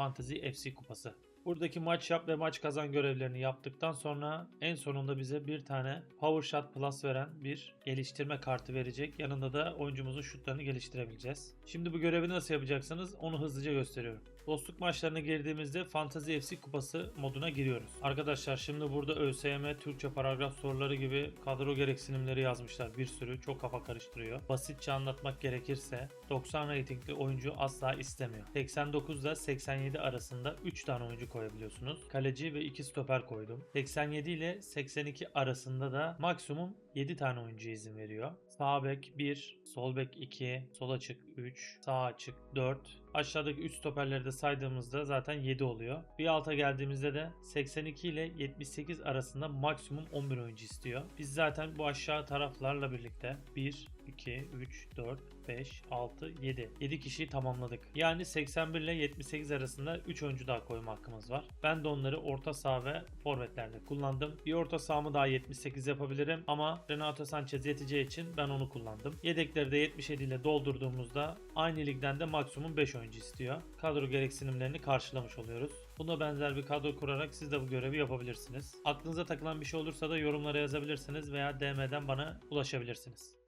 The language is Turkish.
Fantasy FC kupası. Buradaki maç yap ve maç kazan görevlerini yaptıktan sonra en sonunda bize bir tane Power Shot Plus veren bir geliştirme kartı verecek. Yanında da oyuncumuzun şutlarını geliştirebileceğiz. Şimdi bu görevi nasıl yapacaksınız onu hızlıca gösteriyorum. Dostluk maçlarına girdiğimizde Fantasy FC kupası moduna giriyoruz. Arkadaşlar şimdi burada ÖSYM, Türkçe paragraf soruları gibi kadro gereksinimleri yazmışlar bir sürü. Çok kafa karıştırıyor. Basitçe anlatmak gerekirse 90 ratingli oyuncu asla istemiyor. 89 ile 87 arasında 3 tane oyuncu koyabiliyorsunuz. Kaleci ve 2 stoper koydum. 87 ile 82 arasında da maksimum 7 tane oyuncu izin veriyor. Sağ bek 1, sol bek 2, sol açık 3, sağ açık 4. Aşağıdaki 3 stoperleri de saydığımızda zaten 7 oluyor. Bir alta geldiğimizde de 82 ile 78 arasında maksimum 11 oyuncu istiyor. Biz zaten bu aşağı taraflarla birlikte 1, 2, 3, 4, 5, 6, 7. 7 kişiyi tamamladık. Yani 81 ile 78 arasında 3 oyuncu daha koyma hakkımız var. Ben de onları orta saha ve forvetlerde kullandım. Bir orta sahamı daha 78 yapabilirim ama Renato Sanchez yeteceği için ben onu kullandım. Yedekleri de 77 ile doldurduğumuzda aynı ligden de maksimum 5 oyuncu istiyor. Kadro gereksinimlerini karşılamış oluyoruz. Buna benzer bir kadro kurarak siz de bu görevi yapabilirsiniz. Aklınıza takılan bir şey olursa da yorumlara yazabilirsiniz veya DM'den bana ulaşabilirsiniz.